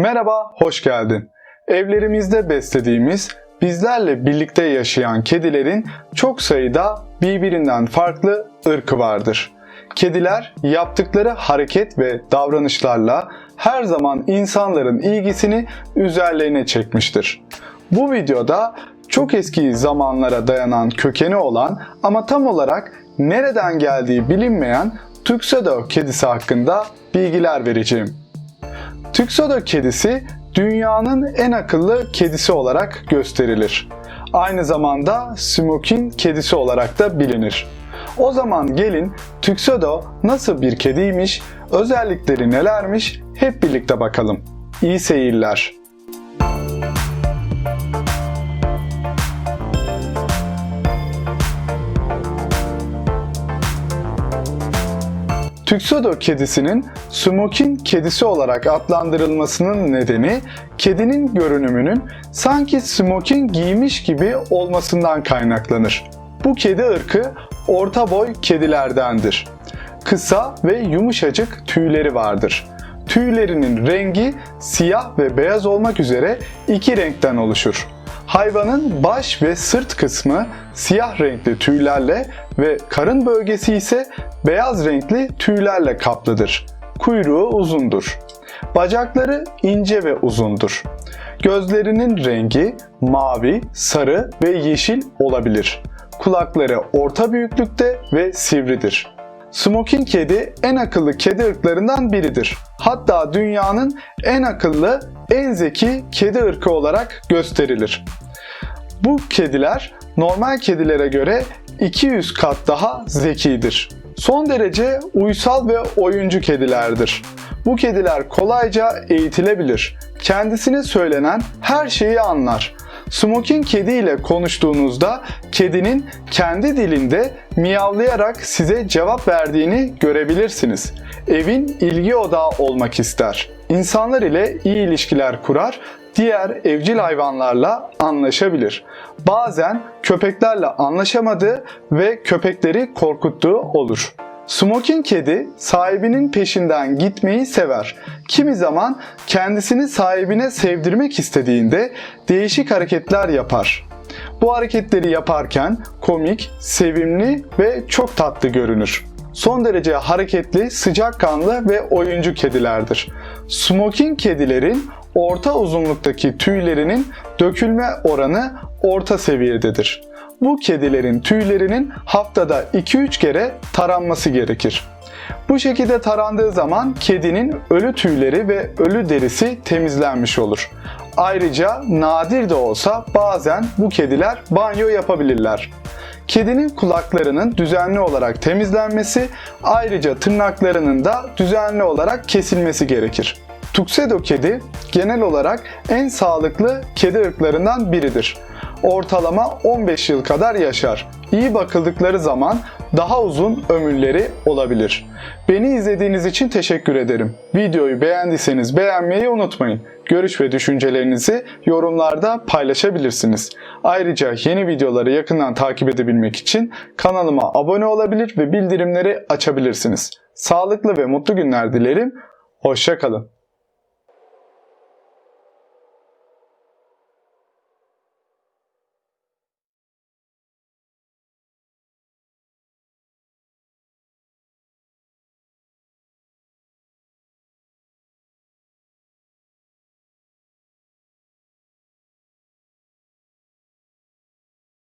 Merhaba, hoş geldin. Evlerimizde beslediğimiz, bizlerle birlikte yaşayan kedilerin çok sayıda birbirinden farklı ırkı vardır. Kediler yaptıkları hareket ve davranışlarla her zaman insanların ilgisini üzerlerine çekmiştir. Bu videoda çok eski zamanlara dayanan kökeni olan ama tam olarak nereden geldiği bilinmeyen Tuxedo kedisi hakkında bilgiler vereceğim. Tuxedo kedisi dünyanın en akıllı kedisi olarak gösterilir. Aynı zamanda smoking kedisi olarak da bilinir. O zaman gelin Tuxedo nasıl bir kediymiş, özellikleri nelermiş hep birlikte bakalım. İyi seyirler. Tuxedo kedisinin smoking kedisi olarak adlandırılmasının nedeni kedinin görünümünün sanki smoking giymiş gibi olmasından kaynaklanır. Bu kedi ırkı orta boy kedilerdendir. Kısa ve yumuşacık tüyleri vardır. Tüylerinin rengi siyah ve beyaz olmak üzere iki renkten oluşur. Hayvanın baş ve sırt kısmı siyah renkli tüylerle ve karın bölgesi ise beyaz renkli tüylerle kaplıdır. Kuyruğu uzundur. Bacakları ince ve uzundur. Gözlerinin rengi mavi, sarı ve yeşil olabilir. Kulakları orta büyüklükte ve sivridir. Smoking kedi en akıllı kedi ırklarından biridir. Hatta dünyanın en akıllı, en zeki kedi ırkı olarak gösterilir. Bu kediler normal kedilere göre 200 kat daha zekidir. Son derece uysal ve oyuncu kedilerdir. Bu kediler kolayca eğitilebilir. Kendisine söylenen her şeyi anlar. Smoking kedi ile konuştuğunuzda kedinin kendi dilinde miyavlayarak size cevap verdiğini görebilirsiniz. Evin ilgi odağı olmak ister. İnsanlar ile iyi ilişkiler kurar, diğer evcil hayvanlarla anlaşabilir. Bazen köpeklerle anlaşamadığı ve köpekleri korkuttuğu olur. Smoking kedi sahibinin peşinden gitmeyi sever. Kimi zaman kendisini sahibine sevdirmek istediğinde değişik hareketler yapar. Bu hareketleri yaparken komik, sevimli ve çok tatlı görünür. Son derece hareketli, sıcakkanlı ve oyuncu kedilerdir. Smoking kedilerin orta uzunluktaki tüylerinin dökülme oranı orta seviyededir. Bu kedilerin tüylerinin haftada 2-3 kere taranması gerekir. Bu şekilde tarandığı zaman kedinin ölü tüyleri ve ölü derisi temizlenmiş olur. Ayrıca nadir de olsa bazen bu kediler banyo yapabilirler. Kedinin kulaklarının düzenli olarak temizlenmesi, ayrıca tırnaklarının da düzenli olarak kesilmesi gerekir. Tuxedo kedi genel olarak en sağlıklı kedi ırklarından biridir. Ortalama 15 yıl kadar yaşar. İyi bakıldıkları zaman daha uzun ömürleri olabilir. Beni izlediğiniz için teşekkür ederim. Videoyu beğendiyseniz beğenmeyi unutmayın. Görüş ve düşüncelerinizi yorumlarda paylaşabilirsiniz. Ayrıca yeni videoları yakından takip edebilmek için kanalıma abone olabilir ve bildirimleri açabilirsiniz. Sağlıklı ve mutlu günler dilerim. Hoşçakalın.